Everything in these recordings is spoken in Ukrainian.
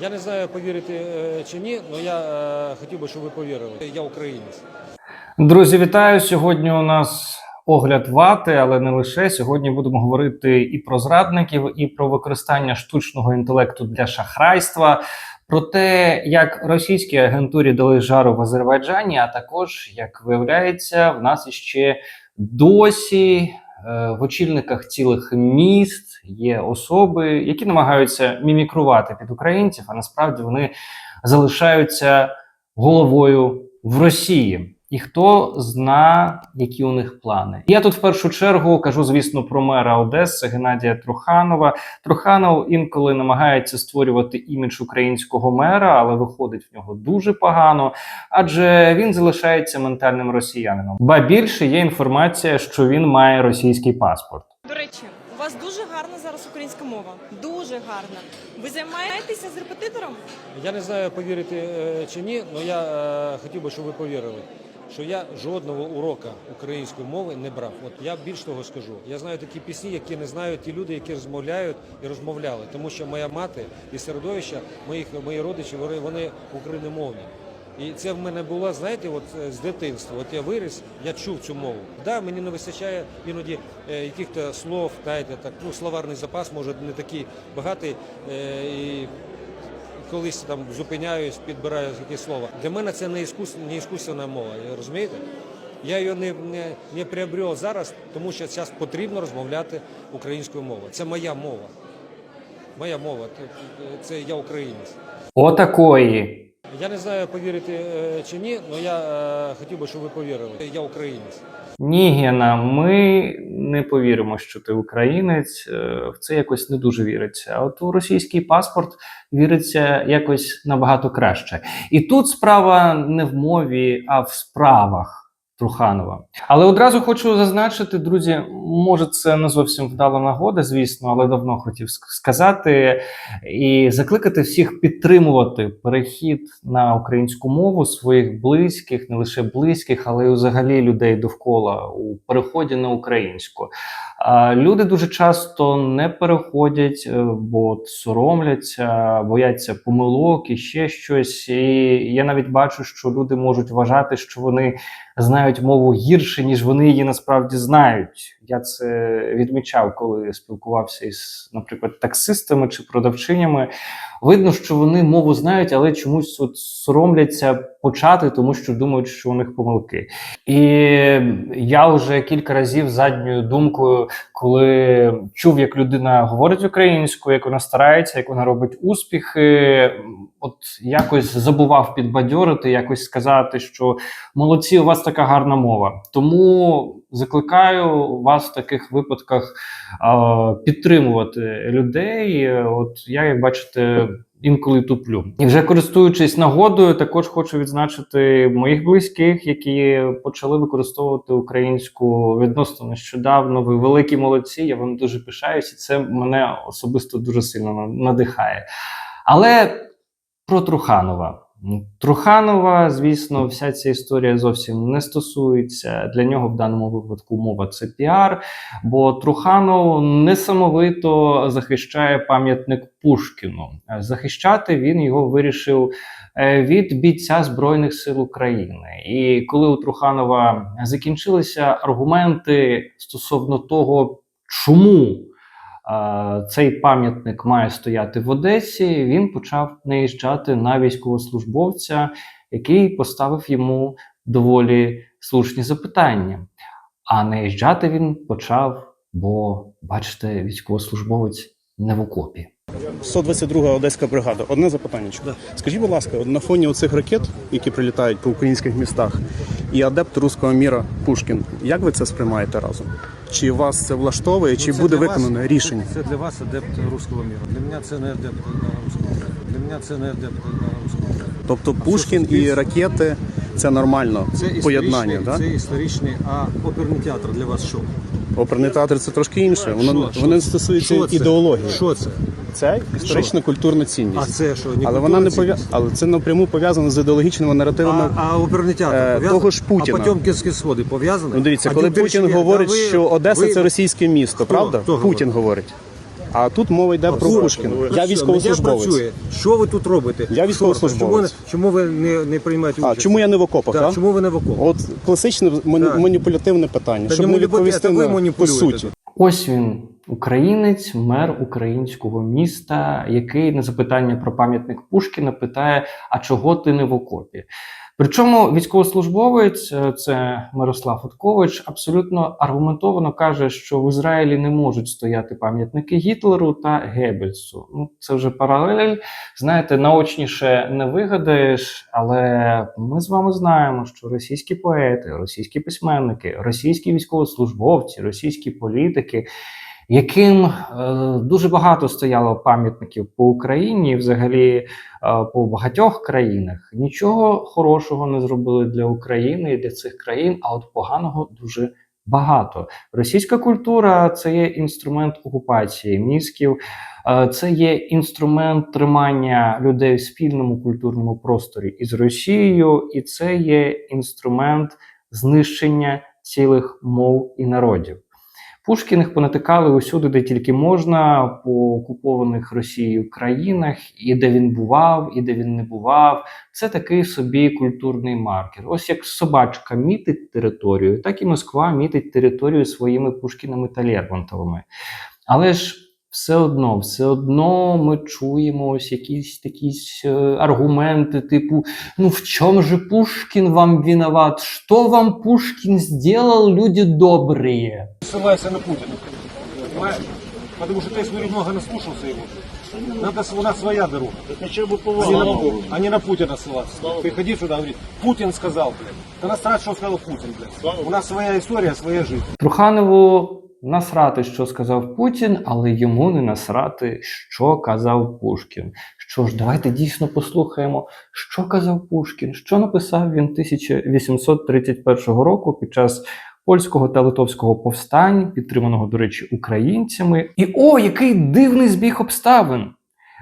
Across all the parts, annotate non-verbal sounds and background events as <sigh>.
Я не знаю, повірити е, чи ні, але я е, хотів би, щоб ви повірили. Я українець. Друзі, вітаю! Сьогодні у нас огляд вати, але не лише. Сьогодні будемо говорити і про зрадників, і про використання штучного інтелекту для шахрайства, про те, як російській агентурі дали жару в Азербайджані, а також, як виявляється, в нас іще досі в очільниках цілих міст є особи, які намагаються мімікрувати під українців, а насправді вони залишаються головою в Росії. І хто зна, які у них плани? Я тут в першу чергу кажу, звісно, про мера Одеси Геннадія Труханова. Труханов інколи намагається створювати імідж українського мера, але виходить в нього дуже погано, адже він залишається ментальним росіянином. Ба більше є інформація, що він має російський паспорт. До речі, у вас дуже гарна зараз українська мова. Дуже гарна. Ви займаєтеся з репетитором? Я не знаю, повірити е, чи ні, але я е, хотів би, щоб ви повірили, що я жодного урока української мови не брав. От я більш того скажу. Я знаю такі пісні, які не знають ті люди, які розмовляють і розмовляли. Тому що моя мати і середовище моїх мої родичі вони, україномовні. І це в мене було, знаєте, от е, з дитинства. От я виріс, я чув цю мову. Да, мені не вистачає іноді е, яких-то слов, знаєте, так ну словарний запас може не такий багатий. Е, і колись там зупиняюсь, підбираю якісь слова. Для мене це не іскус, іскусна мова, розумієте? Я її не, не, не приобрел зараз, тому що зараз потрібно розмовляти українською мовою. Це моя мова. Моя мова, це- це я українець. Отакої. Я не знаю, повірити е, чи ні, але я е, хотів би, щоб ви повірили. Я українець. Ні, Гена, ми не повіримо, що ти українець. Е, В це якось не дуже віриться. А от у російський паспорт віриться якось набагато краще. І тут справа не в мові, а в справах. Труханова. Але одразу хочу зазначити, друзі, може, це не зовсім вдала нагода, звісно, але давно хотів сказати і закликати всіх підтримувати перехід на українську мову своїх близьких, не лише близьких, але й взагалі людей довкола у переході на українську. А люди дуже часто не переходять, е, бо соромляться, бояться помилок і ще щось. І я навіть бачу, що люди можуть вважати, що вони знають мову гірше, ніж вони її насправді знають. Я це відмічав, коли спілкувався із, наприклад, таксистами чи продавчинями. Видно, що вони мову знають, але чомусь от соромляться почати, тому що думають, що у них помилки. І я вже кілька разів задньою думкою, коли чув, як людина говорить українською, як вона старається, як вона робить успіхи, от якось забував підбадьорити, якось сказати, що молодці, у вас така гарна мова. Тому закликаю вас в таких випадках а, підтримувати людей. От я, як бачите, інколи туплю. І вже користуючись нагодою, також хочу відзначити моїх близьких, які почали використовувати українську відносно нещодавно. Ви великі молодці. Я вам дуже пишаюся. і Це мене особисто дуже сильно надихає. Але про Труханова. Труханова, звісно, вся ця історія зовсім не стосується. Для нього в даному випадку мова це піар, бо Труханов несамовито захищає пам'ятник Пушкіну. Е, Захищати він його вирішив е, від бійця Збройних сил України. І коли у Труханова закінчилися аргументи стосовно того, чому цей пам'ятник має стояти в Одесі, він почав наїжджати на військовослужбовця, який поставив йому доволі слушні запитання. А наїжджати він почав, бо, бачите, військовослужбовець не в окопі. 122 Одеська бригада. Одне запитання. Скажіть, будь ласка, на фоні оцих ракет, які прилітають по українських містах, і адепт руського міра Пушкін, як ви це сприймаєте разом? Чи вас це влаштовує, чи Ну, це буде виконане вас- рішення? Це для вас адепт руського міру. Для мене це не адепт руського міру. Для мене це не адепт руського міра. Тобто Пушкін і ракети це нормально Це поєднання, так? це історичний, а оперний театр для вас що? Оперний театр це трошки інше. Воно Що? Що це? ідеології. Що це? Це історична культурна цінність. А це що? Не але вона не пов'я... але це напряму пов'язано з ідеологічними наративами. А, а оперний театр Е, того ж Путіна. А Потьомкінські сходи пов'язані? Ну дивіться, А коли Путін говорить, ви- що Одеса ви- це російське місто, Хто? правда? Хто Путін говорить. А тут мова йде про Пушкіна. Я військовослужбовець. Що ви тут робите? Я військовослужбовець. Чому ви не, не приймаєте А чому я не в окопах? Так, а? чому ви не в окопах? От класичне маніпулятивне питання, Та щоб не відповісти ви на по суті. Ось він, українець, мер українського міста, який на запитання про пам'ятник Пушкіна питає: а чого ти не в окопі? Причому військовослужбовець, е, це Мирослав Футкович, абсолютно аргументовано каже, що в Ізраїлі не можуть стояти пам'ятники Гітлеру та Геббельсу. Ну, це вже паралель. Знаєте, наочніше не вигадаєш, але ми з вами знаємо, що російські поети, російські письменники, російські військовослужбовці, російські політики, яким е, дуже багато стояло пам'ятників по Україні, і взагалі е, по багатьох країнах, нічого хорошого не зробили для України і для цих країн, а от поганого дуже. Багато російська культура це є інструмент окупації мізків, е, це є інструмент тримання людей в спільному культурному просторі із Росією, і це є інструмент знищення цілих мов і народів. Пушкіних понатикали усюди, де тільки можна, по окупованих Росією країнах, і де він бував, і де він не бував. Це такий собі культурний маркер. Ось як собачка мітить територію, так і Москва мітить територію своїми Пушкінами та Лермонтовими. Але ж все одно, все одно ми чуємо ось якісь такі е, аргументи, типу: ну в чому же Пушкін вам виноват? Що вам Пушкін сделал, люди добрые? ссылайся на Путина. Понимаешь? Потому что ты, я смотрю, много наслушался его. Надо, с- у нас своя дорога. Хотя бы А не, на, а не на Путина ссылаться. Приходи сюда, говорит, Путин сказал, блядь. Да насрать, что сказал Путин, блядь. У нас своя история, своя жизнь. Труханову насрати, що сказав Путін, але йому не насрати, що казав Пушкін. Що ж, давайте дійсно послухаємо, що казав Пушкін, що написав він 1831 року під час польського та литовського повстань, підтриманого, до речі, українцями. І о, який дивний збіг обставин!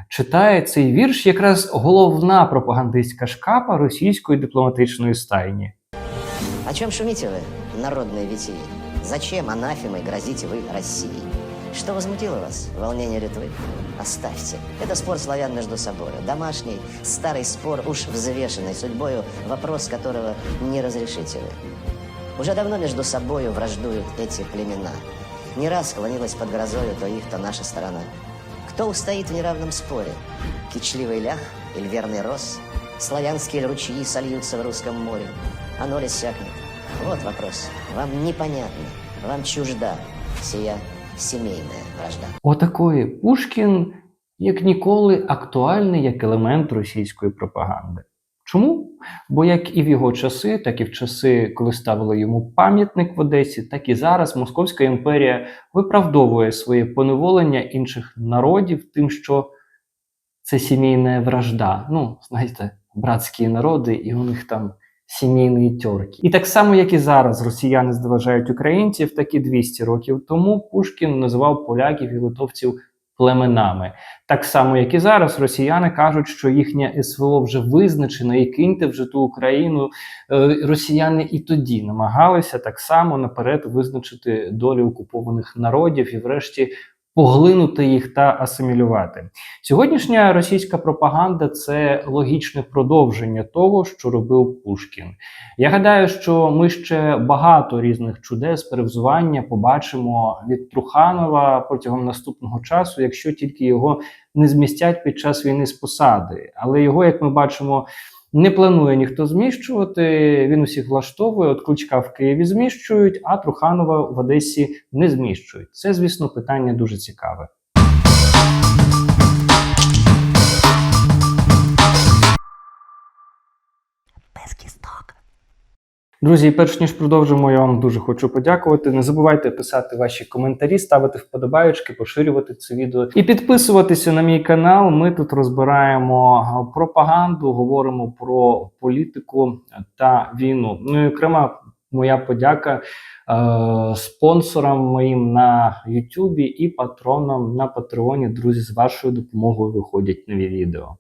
Читає цей вірш якраз головна пропагандистська шкапа російської дипломатичної стайні. О чем шумите вы, народные витии? Зачем анафемой грозите вы России? Что возмутило вас? Волнение Литвы? Оставьте. Это спор славян между собой. Домашний, старый спор, уж взвешенный судьбою, вопрос которого не разрешите вы. Уже давно между собою враждуют эти племена. Не раз склонилась под грозою то их, то наша сторона. Кто устоит в неравном споре? Кичливый лях или верный рос? Славянские ли ручьи сольются в русском море? Оно ли сякнет? Вот вопрос. Вам непонятно, вам чужда сия семейная вражда. Отакої Пушкін як ніколи актуальний як елемент російської пропаганди. Чому? Бо як і в його часи, так і в часи, коли ставили йому пам'ятник в Одесі, так і зараз Московська імперія виправдовує своє поневолення інших народів тим, що це сімейна вражда. Ну, знаєте, братські народи, і у них там сімейні тьорки. І так само, як і зараз росіяни зневажають українців, так і 200 років тому Пушкін називав поляків і литовців племенами. Так само, як і зараз, росіяни кажуть, що їхнє СВО вже визначено, і киньте вже ту Україну. Е, Росіяни і тоді намагалися так само наперед визначити долю окупованих народів і, врешті, поглинути їх та асимілювати. Сьогоднішня російська пропаганда це логічне продовження того, що робив Пушкін. Я гадаю, що ми ще багато різних чудес перевзування побачимо від Труханова протягом наступного часу, якщо тільки його не змістять під час війни з посади. Але його, як ми бачимо, не планує ніхто зміщувати. Він усіх влаштовує. От Кличка в Києві зміщують, а Труханова в Одесі не зміщують. Це, звісно, питання дуже цікаве. Друзі, перш ніж продовжимо, я вам дуже хочу подякувати. Не забувайте писати ваші коментарі, ставити вподобаєчки, поширювати це відео і підписуватися на мій канал. Ми тут розбираємо пропаганду, говоримо про політику та війну. Ну і окрема моя подяка е, спонсорам моїм на Ютубі і патронам на Патреоні. Друзі, з вашою допомогою виходять нові відео.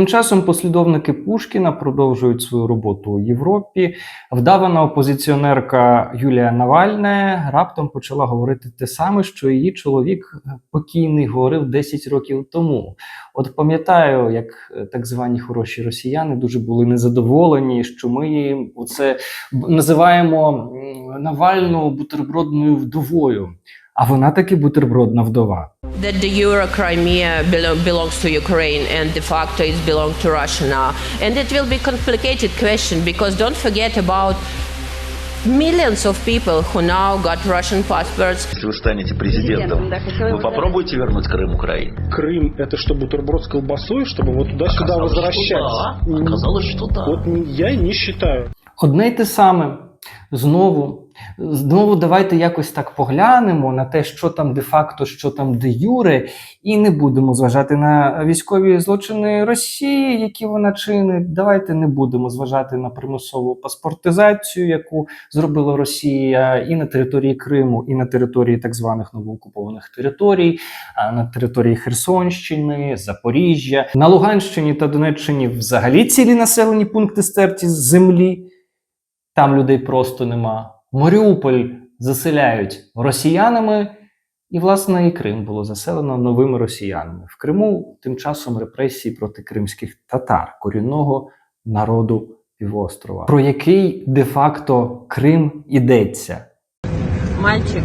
Тим часом послідовники Пушкіна продовжують свою роботу у Європі. Вдавана опозиціонерка Юлія Навальна раптом почала говорити те саме, що її чоловік покійний говорив 10 років тому. От пам'ятаю, як е, так звані хороші росіяни дуже були незадоволені, що ми оце називаємо Навальну бутербродною вдовою. А вона таки бутербродна вдова. That de jure Crimea belo- belongs to Ukraine and de facto it belongs to Russia now. And it will be complicated question because don't forget about millions of people who now got Russian passports. Если вы станете президентом, вы попробуете вернуть Крым Украине? Крим це що бутерброд з колбасою, щоб вот туди-сюди Оказалось, возвращатися? что да. Оказалось, что да. От я не вважаю. Одне й те саме. Знову, знову давайте якось так поглянемо на те, що там де-факто, що там де юре, і не будемо зважати на військові злочини Росії, які вона чинить. Давайте не будемо зважати на примусову паспортизацію, яку зробила Росія і на території Криму, і на території так званих новоокупованих територій, а на території Херсонщини, Запоріжжя, на Луганщині та Донеччині взагалі цілі населені пункти стерті з землі. Там людей просто нема. Маріуполь заселяють росіянами, і, власне, і Крим було заселено новими росіянами. В Криму тим часом репресії проти кримських татар, корінного народу півострова, про який де-факто Крим ідеться. Мальчик,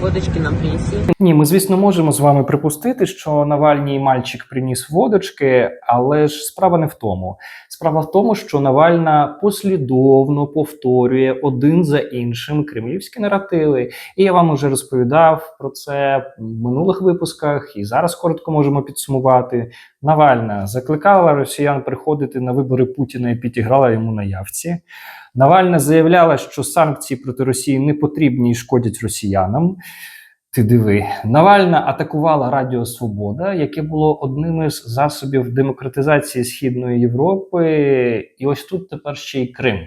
водочки нам принеси. Ні, ми, звісно, можемо з вами припустити, що Навальній мальчик приніс водочки, але ж справа не в тому. Справа в тому, що Навальна послідовно повторює один за іншим кремлівські наративи. І я вам уже розповідав про це в минулих випусках, і зараз коротко можемо підсумувати. Навальна закликала росіян приходити на вибори Путіна і підіграла йому на явці. Навальна заявляла, що санкції проти Росії не потрібні і шкодять росіянам. Ти диви, Навальна атакувала Радіо Свобода, яке було одним із засобів демократизації Східної Європи, і ось тут тепер ще й Крим.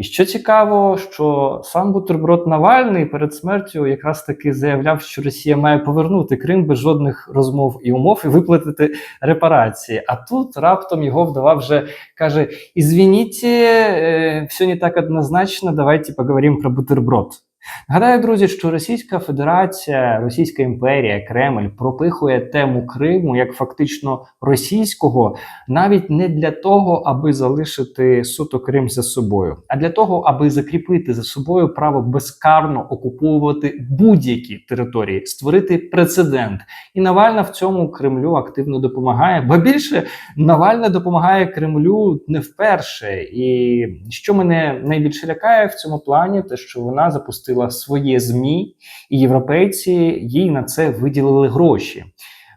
І що цікаво, що сам бутерброд Навальний перед смертю якраз таки заявляв, що Росія має повернути Крим без жодних розмов і умов і виплатити репарації. А тут раптом його вдова вже каже: Ізвініть, е, все не так однозначно, давайте поговоримо про бутерброд. Нагадаю, друзі, що Російська Федерація, Російська імперія, Кремль пропихує тему Криму як фактично російського, навіть не для того, аби залишити суто Крим за собою, а для того, аби закріпити за собою право безкарно окуповувати будь-які території, створити прецедент. І Навальна в цьому Кремлю активно допомагає. Ба більше Навальна допомагає Кремлю не вперше. І що мене найбільше лякає в цьому плані, те, що вона запустила своє ЗМІ, і європейці їй на це виділили гроші.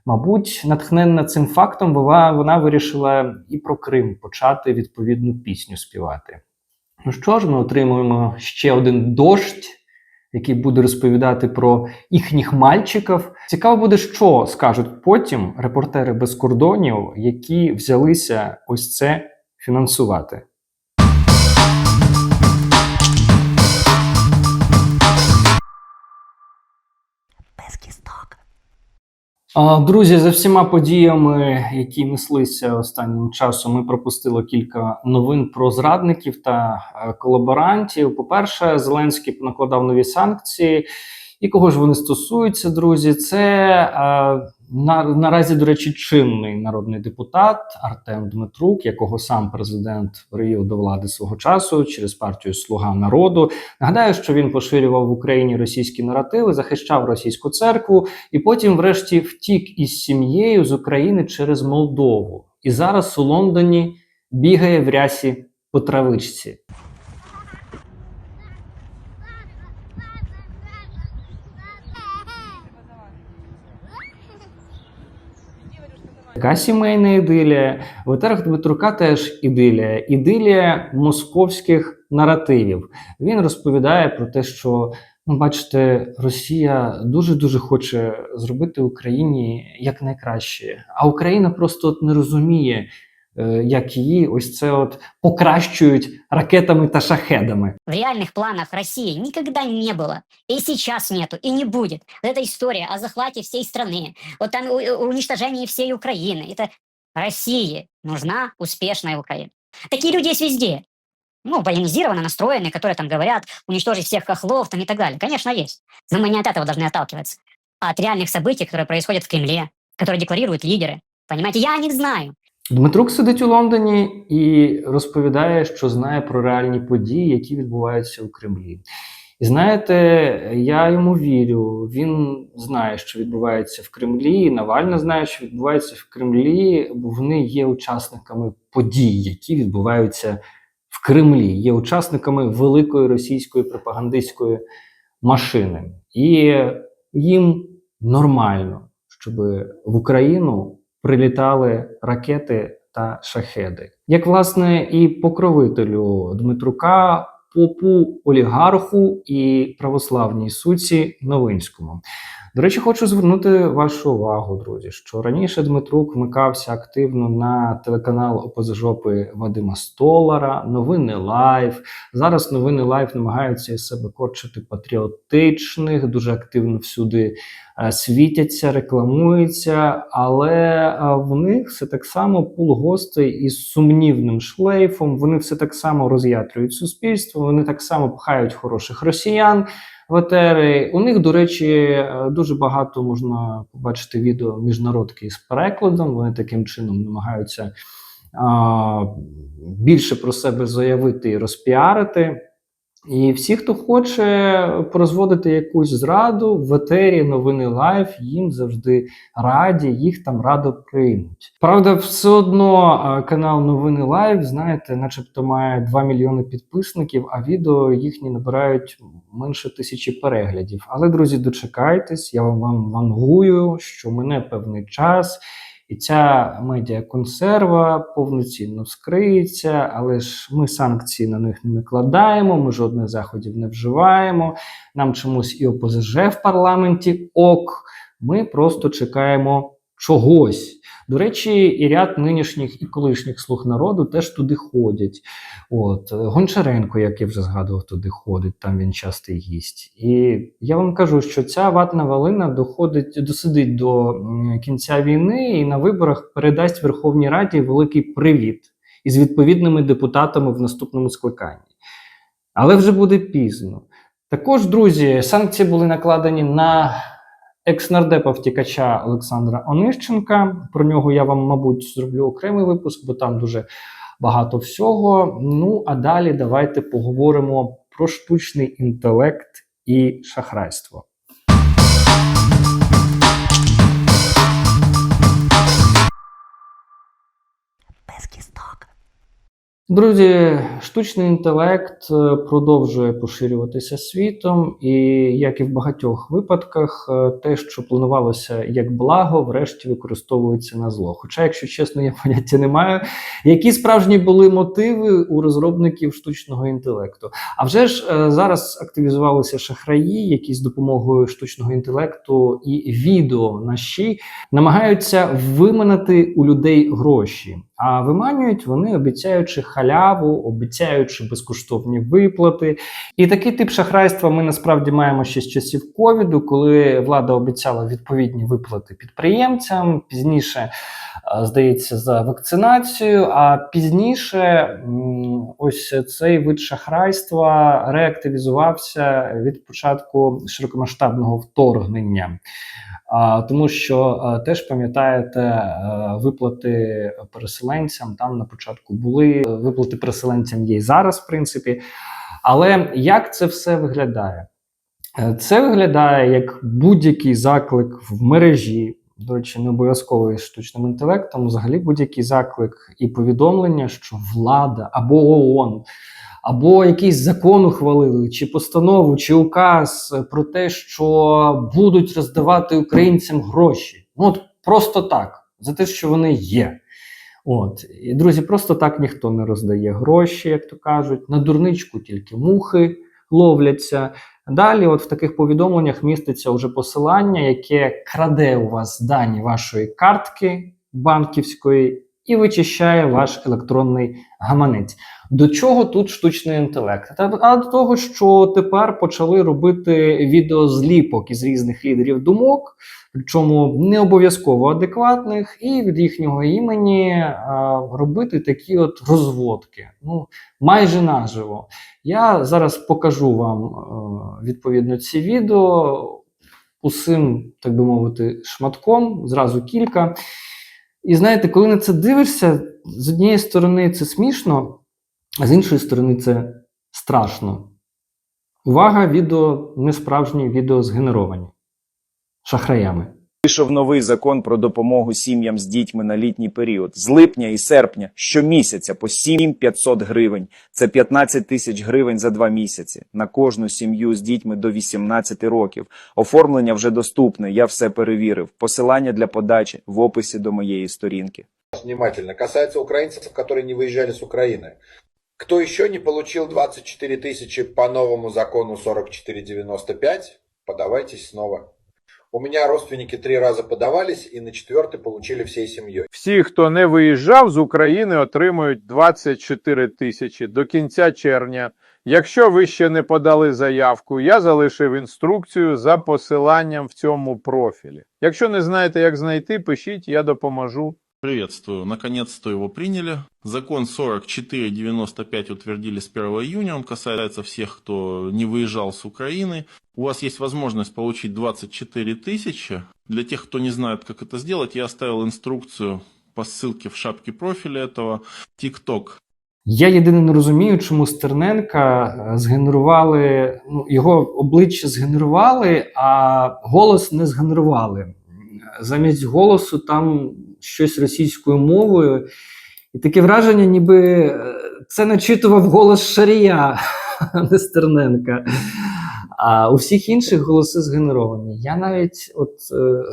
Мабуть, натхненна цим фактом, вона, вона вирішила і про Крим почати відповідну пісню співати. Ну що ж, ми отримуємо ще один дощ, який буде розповідати про їхніх мальчиків. Цікаво буде, що скажуть потім репортери без кордонів, які взялися ось це фінансувати. Друзі, за всіма подіями, які неслися останнім часом, ми пропустили кілька новин про зрадників та е, колаборантів. По-перше, Зеленський накладав нові санкції. І кого ж вони стосуються, друзі? Це е, на, наразі, до речі, чинний народний депутат Артем Дмитрук, якого сам президент привів до влади свого часу через партію Слуга народу. Нагадаю, що він поширював в Україні російські наративи, захищав російську церкву і потім, врешті, втік із сім'єю з України через Молдову. І зараз у Лондоні бігає в рясі по травичці. Така сімейна ідилія. В етерах Дмитрука теж ідилія. Ідилія московських наративів. Він розповідає про те, що ну, бачите, Росія дуже дуже хоче зробити Україні якнайкраще, а Україна просто от не розуміє, як її ось це от покращують ракетами та шахедами. В реальных планах России никогда не было, и сейчас нету, и не будет. Вот эта история о захвате всей страны, вот там у- уничтожении всей Украины, это России нужна успешная Украина. Такие люди есть везде. Ну, военизированно настроенные, которые там говорят, уничтожить всех хохлов там и так далее. Конечно, есть. Но мы не от этого должны отталкиваться, а от реальных событий, которые происходят в Кремле, которые декларируют лидеры. Понимаете, я о них знаю. Дмитрук сидить у Лондоні і розповідає, що знає про реальні події, які відбуваються у Кремлі. І знаєте, я йому вірю. Він знає, що відбувається в Кремлі. і Навальна знає, що відбувається в Кремлі, бо вони є учасниками подій, які відбуваються в Кремлі, є учасниками великої російської пропагандистської машини. І їм нормально, щоб в Україну прилітали ракети та шахеди. Як власне і покровителю Дмитрука, попу олігарху і православній суці Новинському. До речі, хочу звернути вашу увагу, друзі, що раніше Дмитрук вмикався активно на телеканал Опозижопи Вадима Столара, новини Лайв. Зараз новини Лайв намагаються із себе корчити патріотичних, дуже активно всюди е, світяться, рекламуються, але е, в них все так само пул гостей із сумнівним шлейфом. Вони все так само роз'ятрюють суспільство, вони так само пхають хороших росіян в етери. У них, до речі, е, дуже багато можна побачити відео міжнародки з перекладом. Вони таким чином намагаються а, більше про себе заявити і розпіарити. І всі, хто хоче прозводити якусь зраду в етері новини лайв, їм завжди раді, їх там радо приймуть. Правда, все одно е, канал Новини Лайв, знаєте, начебто має 2 мільйони підписників, а відео їхні набирають менше тисячі переглядів. Але, друзі, дочекайтесь, я вам вангую, що мене певний час. І ця медіаконсерва повноцінно вскриється, але ж ми санкції на них не накладаємо, ми жодних заходів не вживаємо. Нам чомусь і ОПЗЖ в парламенті ок. Ми просто чекаємо чогось. До речі, і ряд нинішніх і колишніх слуг народу теж туди ходять. От Гончаренко, як я вже згадував, туди ходить, там він частий гість. І я вам кажу, що ця ватна валина доходить досидить до кінця війни і на виборах передасть Верховній Раді великий привіт із відповідними депутатами в наступному скликанні. Але вже буде пізно. Також, друзі, санкції були накладені на екс-нардепа втікача Олександра Онищенка. Про нього я вам, мабуть, зроблю окремий випуск, бо там дуже багато всього. Ну а далі давайте поговоримо про штучний інтелект і шахрайство. Друзі, штучний інтелект е, продовжує поширюватися світом, і як і в багатьох випадках, е, те, що планувалося як благо, врешті використовується на зло. Хоча, якщо чесно, я <laughs> поняття не маю, які справжні були мотиви у розробників штучного інтелекту. А вже ж е, зараз активізувалися шахраї, які з допомогою штучного інтелекту і відео на щі намагаються виманити у людей гроші. А виманюють вони, обіцяючи халяву, обіцяючи безкоштовні виплати. І такий тип шахрайства ми насправді маємо ще з часів ковіду, коли влада обіцяла відповідні виплати підприємцям. Пізніше, е, здається, за вакцинацію. А пізніше ось цей вид шахрайства реактивізувався від початку широкомасштабного вторгнення. Тому що а, теж пам'ятаєте е, виплати переселенцям там на початку були виплати переселенцям є і зараз, в принципі. Але як це все виглядає? Е, Це виглядає як будь-який заклик в мережі. До речі, не обов'язково із штучним інтелектом, взагалі будь-який заклик і повідомлення, що влада або ООН, або якийсь закон ухвалили, чи постанову, чи указ про те, що будуть роздавати українцям гроші. Ну от просто так, за те, що вони є. От і друзі, просто так ніхто не роздає гроші, як то кажуть. На дурничку тільки мухи ловляться. Далі, от в таких повідомленнях міститься вже посилання, яке краде у вас дані вашої картки банківської і вичищає ваш електронний гаманець. До чого тут штучний інтелект? А до того, що тепер почали робити відеозліпок із різних лідерів думок, причому не обов'язково адекватних, і від їхнього імені а, робити такі от розводки. Ну, майже наживо. Я зараз покажу вам е, відповідно ці відео усім, так би мовити, шматком, зразу кілька. І знаєте, коли на це дивишся, з однієї сторони це смішно, а з іншої сторони це страшно. Увага, відео не справжні, відео згенеровані шахраями. Вийшов новий закон про допомогу сім'ям з дітьми на літній період. З липня і серпня щомісяця по 7500 гривень. Це 15 тисяч гривень за два місяці на кожну сім'ю з дітьми до 18 років. Оформлення вже доступне. Я все перевірив. Посилання для подачі в описі до моєї сторінки. Внимательно. Касается украинцев, которые не выезжали с Украины. Кто еще не получил 24 тысячи по новому закону 4495, подавайтесь снова. У меня родственники три раза подавались і на четвертий получили всей сім'єю. Всі, хто не виїжджав з України, отримують 24 тисячі до кінця червня. Якщо ви ще не подали заявку, я залишив інструкцію за посиланням в цьому профілі. Якщо не знаєте, як знайти, пишіть, я допоможу. Приветствую. Наконец-то его приняли. Закон 4495 утвердили с 1 июня. Он касается всех, кто не выезжал с Украины. У вас есть возможность получить 24 тысячи. Для тех, кто не знает, как это сделать, я оставил инструкцию по ссылке в шапке профиля этого. TikTok. Я єдине не розумію, чому Стерненка е, згенерували, ну, його обличчя згенерували, а голос не згенерували. Замість голосу там Щось російською мовою. І таке враження, ніби е, це начитував голос Шарія, <laughs> а не Стерненка. А у всіх інших голоси згенеровані. Я навіть от е,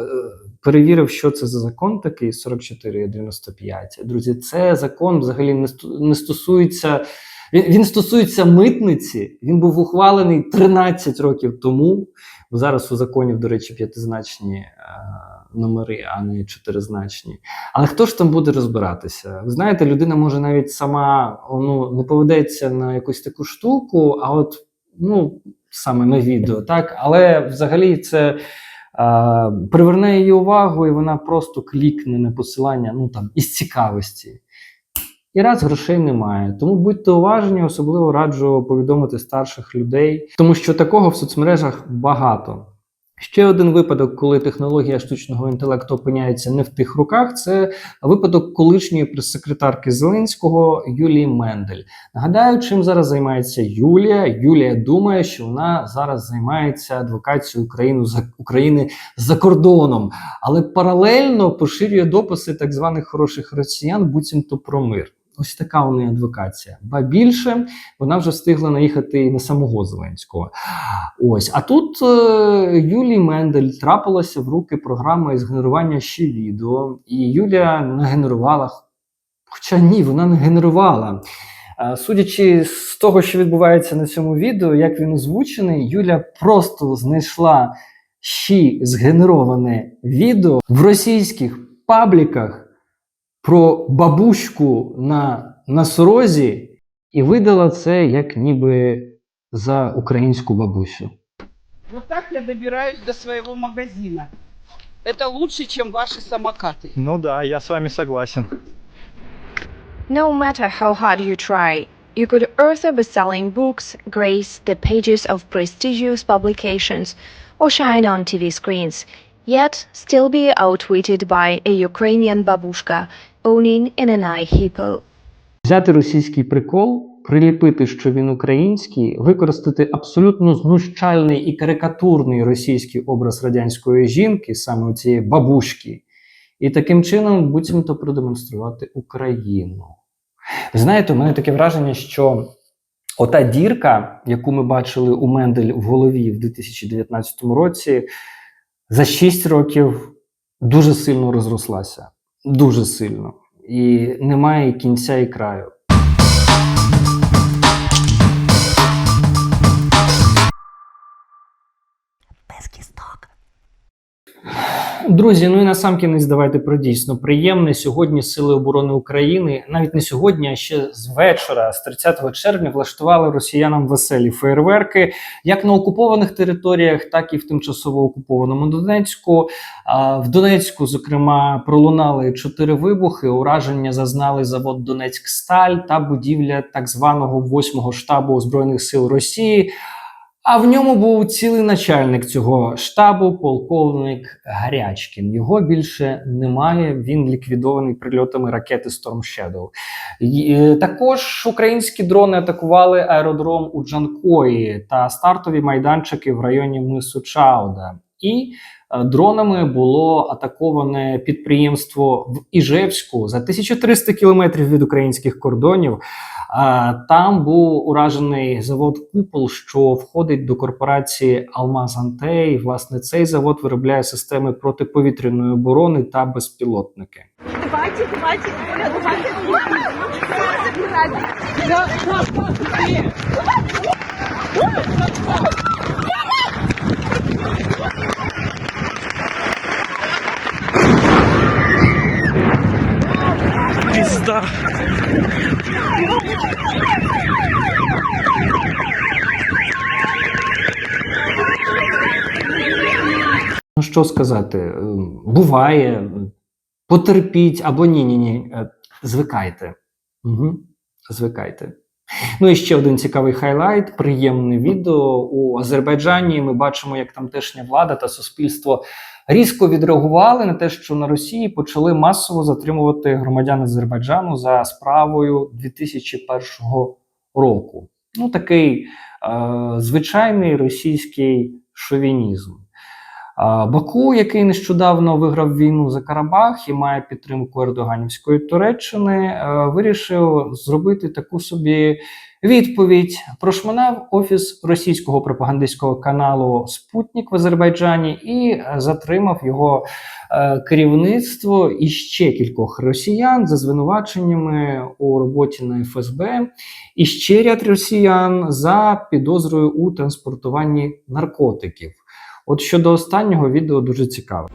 перевірив, що це за закон такий 4495. Друзі, це закон взагалі не стосується. Він, він стосується митниці. Він був ухвалений 13 років тому. Зараз у законів, до речі, п'ятизначні е, номери, а не чотиризначні. Але хто ж там буде розбиратися? Ви знаєте, людина може навіть сама ну, не поведеться на якусь таку штуку, а от ну, саме на відео, так? Але взагалі це приверне її увагу, і вона просто клікне на посилання ну, там, із цікавості. І раз грошей немає. Тому будьте уважні, особливо раджу повідомити старших людей, тому що такого в соцмережах багато. Ще один випадок, коли технологія штучного інтелекту опиняється не в тих руках, це випадок колишньої прес-секретарки Зеленського Юлії Мендель. Нагадаю, чим зараз займається Юлія. Юлія думає, що вона зараз займається адвокацією України за України за кордоном, але паралельно поширює дописи так званих хороших росіян, буцімто про мир. Ось така у неї адвокація. Ба більше вона вже встигла наїхати і на самого Зеленського. Ось, а тут е, Юлії Мендель трапилася в руки програма із генерування ще відео, і Юлія нагенерувала. Хоча ні, вона не генерувала. Е, Судячи з того, що відбувається на цьому відео, як він озвучений, Юля просто знайшла ще згенероване відео в російських пабліках про бабуську на носорозі і видала це як ніби за українську бабусю. Вот так я добираюсь до своего магазина. Это лучше, чем ваши самокаты. Ну да, я с вами согласен. No matter how hard you try, you could also be selling books, grace the pages of prestigious publications, or shine on TV screens, yet still be outwitted by a Ukrainian babushka an AI hippo. Взяти російський прикол, приліпити, що він український, використати абсолютно знущальний і карикатурний російський образ радянської жінки, саме цієї бабушки, і таким чином буцімто продемонструвати Україну. Знаєте, у мене таке враження, що ота дірка, яку ми бачили у Мендель в голові в 2019 році, за 6 років дуже сильно розрослася. Дуже сильно. І немає кінця і краю. Друзі, ну і на сам кінець давайте про дійсно приємне. Сьогодні Сили оборони України, навіть не сьогодні, а ще з вечора, з 30 червня, влаштували росіянам веселі фейерверки як на окупованих територіях, так і в тимчасово окупованому Донецьку. В Донецьку, зокрема, пролунали чотири вибухи. Ураження зазнали завод Донецьк-Сталь та будівля так званого восьмого штабу збройних сил Росії. А в ньому був цілий начальник цього штабу, полковник Гарячкін. Його більше немає. Він ліквідований прильотами ракети Storm Shadow. Е, також українські дрони атакували аеродром у Джанкої та стартові майданчики в районі мису Чауда. І дронами було атаковане підприємство в Іжевську за 1300 кілометрів від українських кордонів. Там був уражений завод Купол, що входить до корпорації Алмаз Антей. Власне, цей завод виробляє системи протиповітряної оборони та безпілотники. Давайте, давайте, Пізда. Що сказати, Е, буває, потерпіть або ні, ні, ні. Е, Звикайте. Угу. Звикайте. Ну і ще один цікавий хайлайт, приємне відео у Азербайджані. Ми бачимо, як тамтешня влада та суспільство різко відреагували на те, що на Росії почали масово затримувати громадян Азербайджану за справою 2001 року. Ну, такий е, звичайний російський шовінізм. Баку, який нещодавно виграв війну за Карабах і має підтримку Ердоганівської Туреччини, е, вирішив зробити таку собі відповідь. Прошминав офіс російського пропагандистського каналу Спутник в Азербайджані і е, затримав його е, керівництво і ще кількох росіян за звинуваченнями у роботі на ФСБ, і ще ряд росіян за підозрою у транспортуванні наркотиків. От щодо останнього відео дуже цікаве.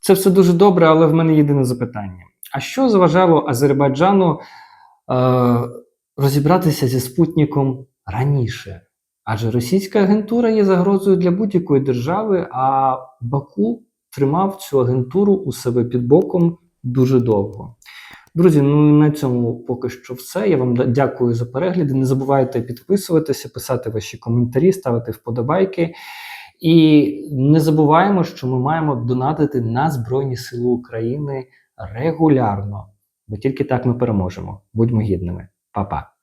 Це все дуже добре, але в мене єдине запитання: а що заважало Азербайджану розібратися зі спутником раніше? Адже російська агентура є загрозою для будь-якої держави, а Баку тримав цю агентуру у себе під боком дуже довго. Друзі, ну і на цьому поки що все. Я вам дякую за перегляди. Не забувайте підписуватися, писати ваші коментарі, ставити вподобайки. І не забуваємо, що ми маємо донатити на Збройні Сили України регулярно, бо тільки так ми переможемо. Будьмо гідними. Па-па.